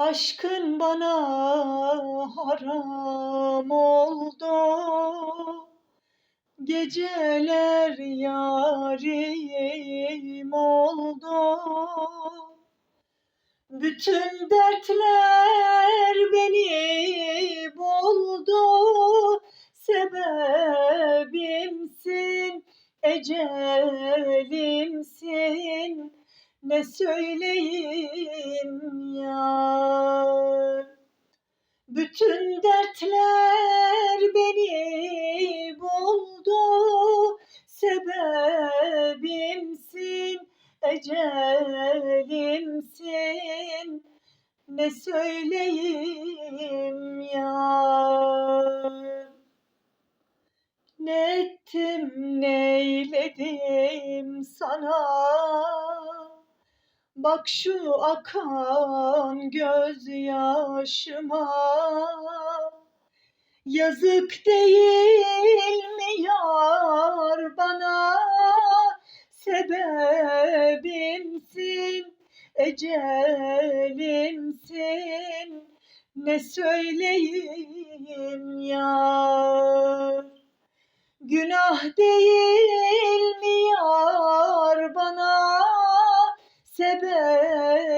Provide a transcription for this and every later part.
Aşkın bana haram oldu. Geceler yarim oldu. Bütün dertler beni buldu. Sebebimsin, ecelimsin Ne söyleyeyim yar Bütün dertler beni buldu. Sebebimsin, ecelimsin. Ne söyleyeyim yar Ne ettim neyledim sana Bak şu akan gözyaşıma. Yazık değil mi yar bana? Sebebimsin, ecelimsin. Ne söyleyeyim yar? Günah değil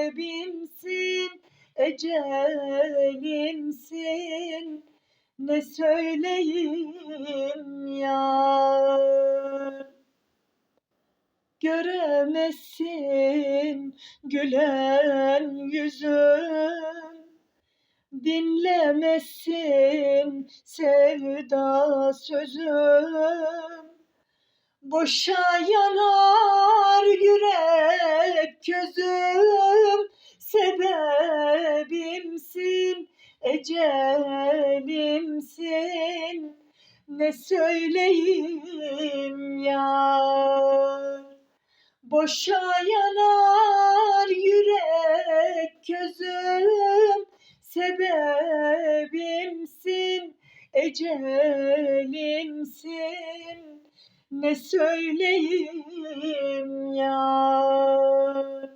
Sebebimsin, ecelimsin Ne söyleyeyim yar Göremezsin gülen yüzüm Dinlemezsin sevda sözüm Boşa yanar yürek gözüm Sebebimsin, ecelimsin Ne söyleyeyim yar? Boşa yanar yürek gözüm Sebebimsin, ecelimsin Ne söyleyeyim yar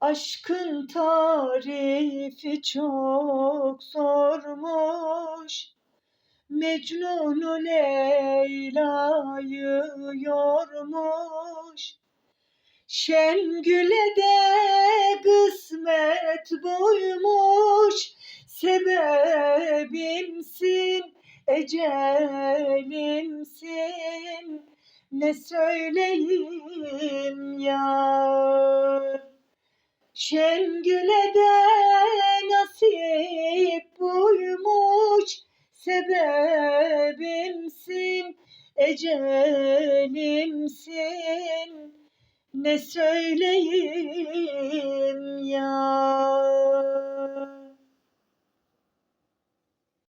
Aşkın tarifi çok zormuş. Mecnun Leyla'yı yormuş. Şengül'e de kısmet buymuş. Sebebimsin, ecelimsin. Ne söyleyeyim yar Şengül'e de nasip buymuş Sebebimsin, ecelimsin. Ne söyleyeyim